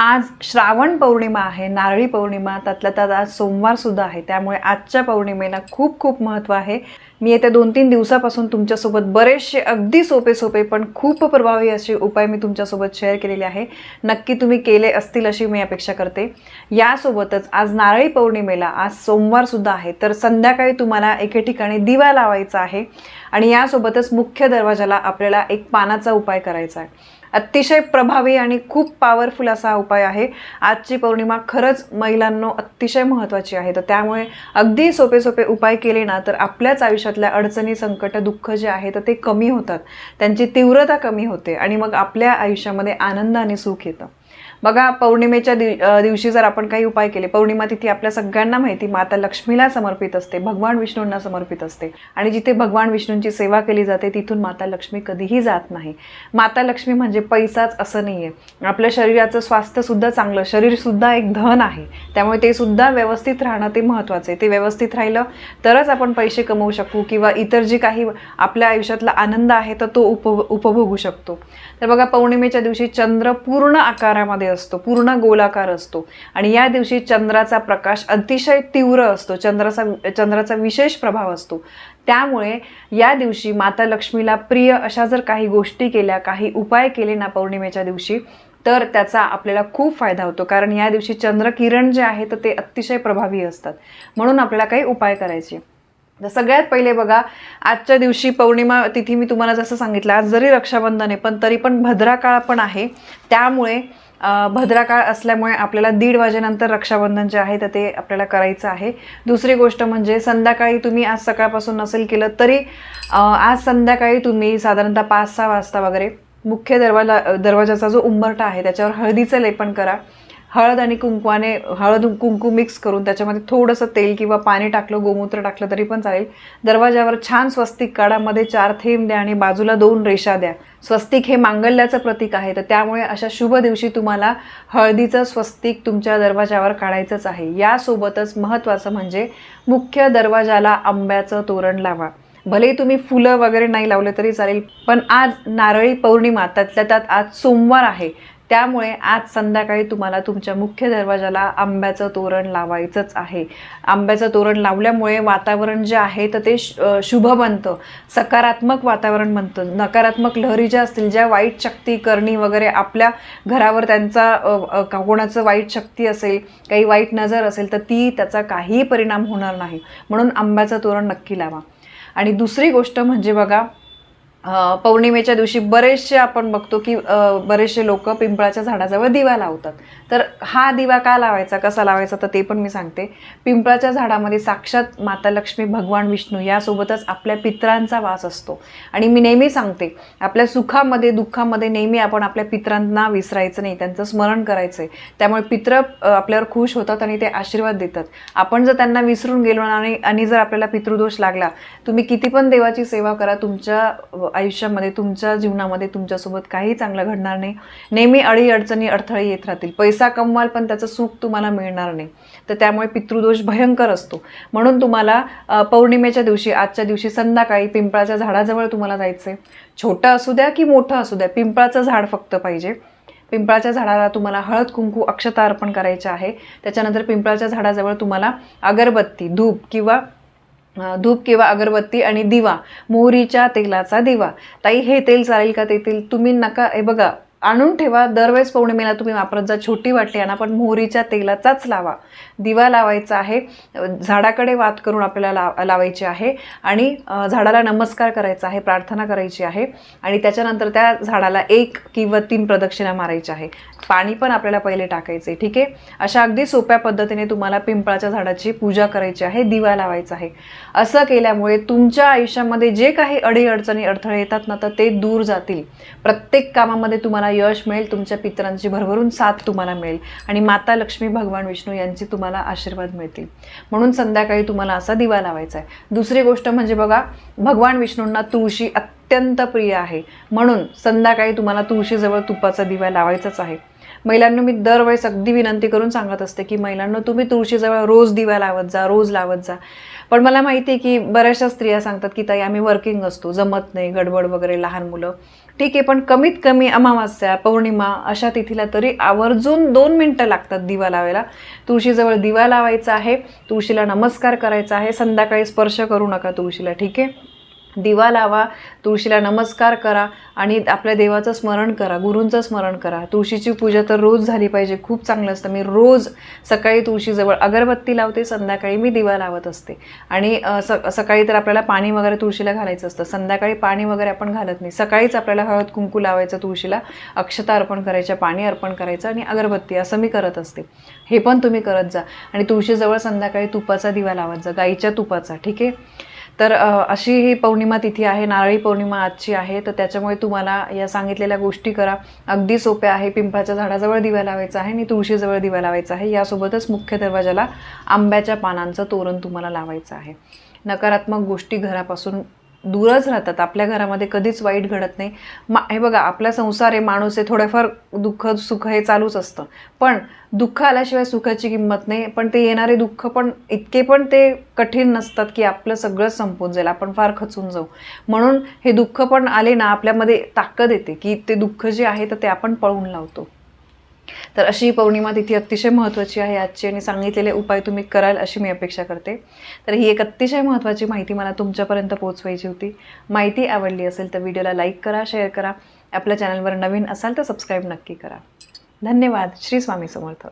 आज श्रावण पौर्णिमा आहे नारळी पौर्णिमा त्यातल्या त्यात आज सोमवारसुद्धा आहे त्यामुळे आजच्या पौर्णिमेला खूप खूप महत्त्व आहे. मी येत्या दोन तीन दिवसापासून तुमच्यासोबत बरेचसे अगदी सोपे सोपे पण खूप प्रभावी असे उपाय मी तुमच्यासोबत शेअर केलेले आहे. नक्की तुम्ही केले असतील अशी मी अपेक्षा करते. यासोबतच आज नारळी पौर्णिमेला आज सोमवारसुद्धा आहे तर संध्याकाळी तुम्हाला एके ठिकाणी दिवा लावायचा आहे. आणि यासोबतच मुख्य दरवाजाला आपल्याला एक पानाचा उपाय करायचा आहे. अतिशय प्रभावी आणि खूप पॉवरफुल असा उपाय आहे. आजची पौर्णिमा खरंच महिलांनो अतिशय महत्त्वाची आहे. तर त्यामुळे अगदी सोपे सोपे उपाय केले ना तर आपल्याच आयुष्यातल्या अडचणी संकट दुःख जे आहे तर ते कमी होतात. त्यांची तीव्रता कमी होते आणि मग आपल्या आयुष्यामध्ये आनंद आणि सुख येतं. बघा पौर्णिमेच्या दिव दिवशी जर आपण काही उपाय केले पौर्णिमा तिथी आपल्या सगळ्यांना माहिती माता लक्ष्मीला समर्पित असते भगवान विष्णूंना समर्पित असते. आणि जिथे भगवान विष्णूंची सेवा केली जाते तिथून माता लक्ष्मी कधीही जात नाही. माता लक्ष्मी म्हणजे पैसाच असं नाही आहे आपल्या शरीराचं स्वास्थ्यसुद्धा चांगलं शरीरसुद्धा एक धन आहे. त्यामुळे ते सुद्धा व्यवस्थित राहणं ते महत्त्वाचं आहे. ते व्यवस्थित राहिलं तरच आपण पैसे कमवू शकू किंवा इतर जी काही आपल्या आयुष्यातला आनंद आहे तर तो उप उपभोगू शकतो. तर बघा पौर्णिमेच्या दिवशी चंद्र पूर्ण आकारामध्ये असतो पूर्ण गोलाकार असतो. आणि या दिवशी चंद्राचा प्रकाश अतिशय तीव्र असतो चंद्राचा चंद्राचा विशेष प्रभाव असतो. त्यामुळे या दिवशी माता लक्ष्मीला प्रिय अशा जर काही गोष्टी केल्या काही उपाय केले ना पौर्णिमेच्या दिवशी तर त्याचा आपल्याला खूप फायदा होतो. कारण या दिवशी चंद्रकिरण जे आहे तर ते अतिशय प्रभावी असतात. म्हणून आपल्याला काही उपाय करायचे. तर सगळ्यात पहिले बघा आजच्या दिवशी पौर्णिमा तिथी मी तुम्हाला जसं सांगितलं आज जरी रक्षाबंधन आहे पण तरी पण भद्रा काळ पण आहे. त्यामुळे अं, भद्रा काळ असल्यामुळे आपल्याला दीड वाजेनंतर रक्षाबंधन जे आहे तर ते आपल्याला करायचं आहे. दुसरी गोष्ट म्हणजे संध्याकाळी तुम्ही आज सकाळपासून नसेल केलं तरी आज संध्याकाळी तुम्ही साधारणतः पाच सहा वाजता वगैरे मुख्य दरवाजा दरवाजाचा जो उंबरठा आहे त्याच्यावर हळदीचं लेपन करा. हळद आणि कुंकवाने हळद कुंकू मिक्स करून त्याच्यामध्ये थोडंसं तेल किंवा पाणी टाकलं गोमूत्र टाकलं तरी पण चालेल. दरवाजावर छान स्वस्तिक काढामध्ये चार थेंब द्या आणि बाजूला दोन रेषा द्या. स्वस्तिक हे मांगल्याचं प्रतीक आहे. तर त्यामुळे अशा शुभ दिवशी तुम्हाला हळदीचं स्वस्तिक तुमच्या दरवाजावर काढायचंच आहे. यासोबतच महत्त्वाचं म्हणजे मुख्य दरवाजाला आंब्याचं तोरण लावा. भले तुम्ही फुलं वगैरे नाही लावले तरी चालेल पण आज नारळी पौर्णिमा त्यातल्या त्यात आज सोमवार आहे. त्यामुळे आज संध्याकाळी तुम्हाला तुमच्या मुख्य दरवाजाला आंब्याचं तोरण लावायचंच आहे. आंब्याचं तोरण लावल्यामुळे वातावरण जे आहे तर ते श- शुभ बनतं. सकारात्मक वातावरण बनतं. नकारात्मक लहरी ज्या असतील ज्या वाईट शक्ती करणी वगैरे आपल्या घरावर त्यांचा का- कोणाचं वाईट शक्ती असेल काही वाईट नजर असेल तर ती त्याचा काहीही परिणाम होणार नाही. म्हणून आंब्याचं तोरण नक्की लावा. आणि दुसरी गोष्ट म्हणजे बघा पौर्णिमेच्या दिवशी बरेचसे आपण बघतो की बरेचसे लोक पिंपळाच्या झाडाजवळ दिवा लावतात. तर हा दिवा का लावायचा कसा लावायचा तर ते पण मी सांगते. पिंपळाच्या झाडामध्ये साक्षात माता लक्ष्मी भगवान विष्णू यासोबतच आपल्या पितरांचा वास असतो. आणि मी नेहमी सांगते आपल्या सुखामध्ये दुःखामध्ये नेहमी आपण आपल्या पितरांना विसरायचं नाही त्यांचं स्मरण करायचं आहे त्यामुळे पित्र आपल्यावर खुश होतात आणि ते आशीर्वाद देतात. आपण जर त्यांना विसरून गेलो आणि आणि जर आपल्याला पितृदोष लागला तुम्ही किती पण देवाची सेवा करा तुमच्या आयुष्यामध्ये तुमच्या जीवनामध्ये तुमच्यासोबत काही चांगलं घडणार नाही. नेहमी अडी अडचणी अडथळे येत राहतील. पैसा कमवाल पण त्याचं सुख तुम्हाला मिळणार नाही. तर त्यामुळे पितृदोष भयंकर असतो. म्हणून तुम्हाला पौर्णिमेच्या दिवशी आजच्या दिवशी संध्याकाळी पिंपळाच्या झाडाजवळ तुम्हाला जायचं आहे छोटं असू द्या की मोठं असू द्या पिंपळाचं झाड फक्त पाहिजे. पिंपळाच्या झाडाला तुम्हाला हळद कुंकू अक्षता अर्पण करायचं आहे. त्याच्यानंतर पिंपळाच्या झाडाजवळ तुम्हाला अगरबत्ती धूप किंवा धूप किंवा अगरबत्ती आणि दिवा मोहरीच्या तेलाचा दिवा. ताई हे तेल चालेल का? ते तेल तुम्ही नका हे बघा आणून ठेवा. दरवेळेस पौर्णिमेला तुम्ही वापरत जा. छोटी वाटली आणा पण मोहरीच्या तेलाचाच लावा. दिवा लावायचा आहे. झाडाकडे वात करून आपल्याला लाव लावायची आहे. आणि झाडाला नमस्कार करायचा आहे प्रार्थना करायची आहे. आणि त्याच्यानंतर त्या झाडाला एक किंवा तीन प्रदक्षिणा मारायची आहे. पाणी पण आपल्याला पहिले टाकायचे ठीक आहे? अशा अगदी सोप्या पद्धतीने तुम्हाला पिंपळाच्या झाडाची पूजा करायची आहे दिवा लावायचा आहे. असं केल्यामुळे तुमच्या आयुष्यामध्ये जे काही अडीअडचणी अडथळे येतात ना तर ते दूर जातील. प्रत्येक कामामध्ये तुम्हाला यश मिळेल तुमच्या पितरांची भरभरून साथ तुम्हाला मिळेल आणि माता लक्ष्मी भगवान विष्णू यांची तुम्हाला आशीर्वाद मिळतील. म्हणून संध्याकाळी तुम्हाला असा दिवा लावायचा आहे. दुसरी गोष्ट म्हणजे बघा भगवान विष्णूंना तुळशी अत्यंत प्रिय आहे. म्हणून संध्याकाळी तुम्हाला तुळशीजवळ तुपाचा दिवा लावायचाच आहे. महिलांना मी दरवेळेस अगदी विनंती करून सांगत असते की महिलांना तुम्ही तुळशीजवळ रोज दिवा लावत जा रोज लावत जा. पण मला माहिती आहे की बऱ्याचशा स्त्रिया सांगतात की ताई आम्ही वर्किंग असतो जमत नाही गडबड वगैरे लहान मुलं. ठीक आहे पण कमीत कमी अमावास्या पौर्णिमा अशा तिथीला तरी आवर्जून दोन मिनटं लागतात दिवा लावायला. तुळशीजवळ दिवा लावायचा आहे तुळशीला नमस्कार करायचा आहे संध्याकाळी स्पर्श करू नका तुळशीला ठीक आहे? दिवा लावा तुळशीला नमस्कार करा आणि आपल्या देवाचं स्मरण करा गुरूंचं स्मरण करा. तुळशीची पूजा तर रोज झाली पाहिजे खूप चांगलं असतं. मी रोज सकाळी तुळशीजवळ अगरबत्ती लावते संध्याकाळी मी दिवा लावत असते. आणि स सकाळी तर आपल्याला पाणी वगैरे तुळशीला घालायचं असतं. संध्याकाळी पाणी वगैरे आपण घालत नाही. सकाळीच आपल्याला हळद कुंकू लावायचं तुळशीला अक्षता अर्पण करायच्या पाणी अर्पण करायचं आणि अगरबत्ती असं मी करत असते. हे पण तुम्ही करत जा. आणि तुळशीजवळ संध्याकाळी तुपाचा दिवा लावत जा गाईच्या तुपाचा ठीक आहे? तर अशी ही पौर्णिमा तिथी आहे नारळी पौर्णिमा आजची आहे तर त्याच्यामुळे तुम्हाला या सांगितलेल्या गोष्टी करा. अगदी सोप्या आहे पिंपळाच्या झाडाजवळ दिवा लावायचा आहे आणि तुळशीजवळ दिवा लावायचा आहे. यासोबतच मुख्य दरवाजाला आंब्याच्या पानांचं तोरण तुम्हाला लावायचं आहे. नकारात्मक गोष्टी घरापासून दूरच राहतात. आपल्या घरामध्ये कधीच वाईट घडत नाही. मा हे बघा आपला संसार आहे माणूस आहे थोडेफार दुःख सुख हे चालूच असतं. पण दुःख आल्याशिवाय सुखाची किंमत नाही. पण ते येणारे दुःख पण इतके पण ते कठीण नसतात की आपलं सगळं संपून जाईल. आपण फार खचून जाऊ. म्हणून हे दुःख पण आले ना आपल्यामध्ये ताकद येते की ते दुःख जे आहे तर ते आपण पळून लावतो. तर अशी पौर्णिमा तिथी अतिशय महत्त्वाची आहे आजची आणि सांगितलेले उपाय तुम्ही कराल अशी मी अपेक्षा करते. तर ही एक अतिशय महत्त्वाची माहिती मला तुमच्यापर्यंत पोहोचवायची होती. माहिती आवडली असेल तर व्हिडिओला लाईक करा शेअर करा. आपल्या चॅनलवर नवीन असाल तर सबस्क्राईब नक्की करा. धन्यवाद. श्री स्वामी समर्थ.